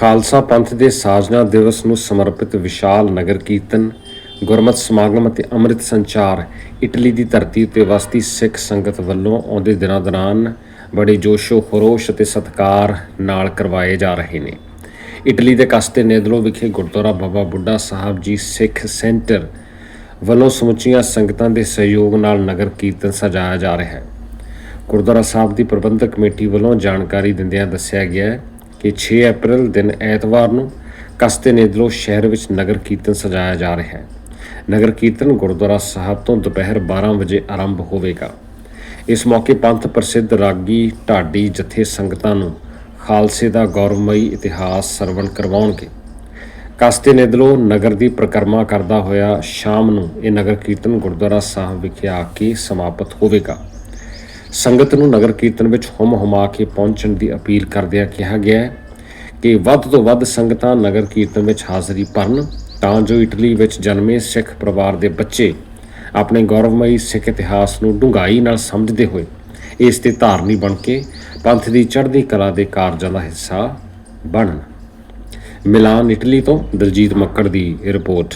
ਖਾਲਸਾ ਪੰਥ ਦੇ ਸਾਜਨਾ ਦਿਵਸ ਨੂੰ ਸਮਰਪਿਤ ਵਿਸ਼ਾਲ ਨਗਰ ਕੀਰਤਨ, ਗੁਰਮਤਿ ਸਮਾਗਮ ਅਤੇ ਅੰਮ੍ਰਿਤ ਸੰਚਾਰ ਇਟਲੀ ਦੀ ਧਰਤੀ ਉੱਤੇ ਵਸਦੀ ਸਿੱਖ ਸੰਗਤ ਵੱਲੋਂ ਆਉਂਦੇ ਦਿਨਾਂ ਦੌਰਾਨ ਬੜੇ ਜੋਸ਼ੋ, ਖਰੋਸ਼ ਅਤੇ ਸਤਿਕਾਰ ਨਾਲ ਕਰਵਾਏ ਜਾ ਰਹੇ ਨੇ। ਇਟਲੀ ਦੇ ਕਸਤੇ ਨੇਦਲੋ ਵਿਖੇ ਗੁਰਦੁਆਰਾ ਬਾਬਾ ਬੁੱਢਾ ਸਾਹਿਬ ਜੀ ਸਿੱਖ ਸੈਂਟਰ ਵੱਲੋਂ ਸਮੁੱਚੀਆਂ ਸੰਗਤਾਂ ਦੇ ਸਹਿਯੋਗ ਨਾਲ ਨਗਰ ਕੀਰਤਨ ਸਜਾਇਆ ਜਾ ਰਿਹਾ ਹੈ। ਗੁਰਦੁਆਰਾ ਸਾਹਿਬ ਦੀ ਪ੍ਰਬੰਧਕ ਕਮੇਟੀ ਵੱਲੋਂ ਜਾਣਕਾਰੀ ਦਿੰਦਿਆਂ ਦੱਸਿਆ ਗਿਆ ਹੈ ਕਿ 6 ਅਪ੍ਰੈਲ ਦਿਨ ਐਤਵਾਰ ਨੂੰ ਕਸਤੇ ਨੇਦਲੋ ਸ਼ਹਿਰ ਵਿੱਚ ਨਗਰ ਕੀਰਤਨ ਸਜਾਇਆ ਜਾ ਰਿਹਾ ਹੈ। ਨਗਰ ਕੀਰਤਨ ਗੁਰਦੁਆਰਾ ਸਾਹਿਬ ਤੋਂ ਦੁਪਹਿਰ 12 ਵਜੇ ਆਰੰਭ ਹੋਵੇਗਾ। ਇਸ ਮੌਕੇ ਪੰਥ ਪ੍ਰਸਿੱਧ ਰਾਗੀ, ਢਾਡੀ ਜਥੇ ਸੰਗਤਾਂ ਨੂੰ ਖਾਲਸੇ ਦਾ ਗੌਰਵਮਈ ਇਤਿਹਾਸ ਸਰਵਣ ਕਰਵਾਉਣਗੇ। ਕਸਤੇ ਨੇਦਲੋ ਨਗਰ ਦੀ ਪ੍ਰਕਰਮਾ ਕਰਦਾ ਹੋਇਆ ਸ਼ਾਮ ਨੂੰ ਇਹ ਨਗਰ ਕੀਰਤਨ ਗੁਰਦੁਆਰਾ ਸਾਹਿਬ ਵਿਖੇ ਆ ਕੇ ਸਮਾਪਤ ਹੋਵੇਗਾ। ਸੰਗਤ ਨੂੰ ਨਗਰ ਕੀਰਤਨ ਵਿੱਚ ਹੁਮ ਹੁਮਾ ਕੇ ਪਹੁੰਚਣ ਦੀ ਅਪੀਲ ਕਰਦਿਆਂ ਕਿਹਾ ਗਿਆ ਹੈ ਕਿ ਵੱਧ ਤੋਂ ਵੱਧ ਸੰਗਤਾਂ ਨਗਰ ਕੀਰਤਨ ਵਿੱਚ ਹਾਜ਼ਰੀ ਭਰਨ, ਤਾਂ ਜੋ ਇਟਲੀ ਵਿੱਚ ਜਨਮੇ ਸਿੱਖ ਪਰਿਵਾਰ ਦੇ ਬੱਚੇ ਆਪਣੇ ਗੌਰਵਮਈ ਸਿੱਖ ਇਤਿਹਾਸ ਨੂੰ ਡੂੰਘਾਈ ਨਾਲ ਸਮਝਦੇ ਹੋਏ ਇਸ ਤੇ ਧਾਰਨੀ ਬਣ ਕੇ ਪੰਥ ਦੀ ਚੜ੍ਹਦੀ ਕਲਾ ਦੇ ਕਾਰਜਾਂ ਦਾ ਹਿੱਸਾ ਬਣਨ। ਮਿਲਾਨ ਇਟਲੀ ਤੋਂ ਦਲਜੀਤ ਮੱਕੜ ਦੀ ਰਿਪੋਰਟ।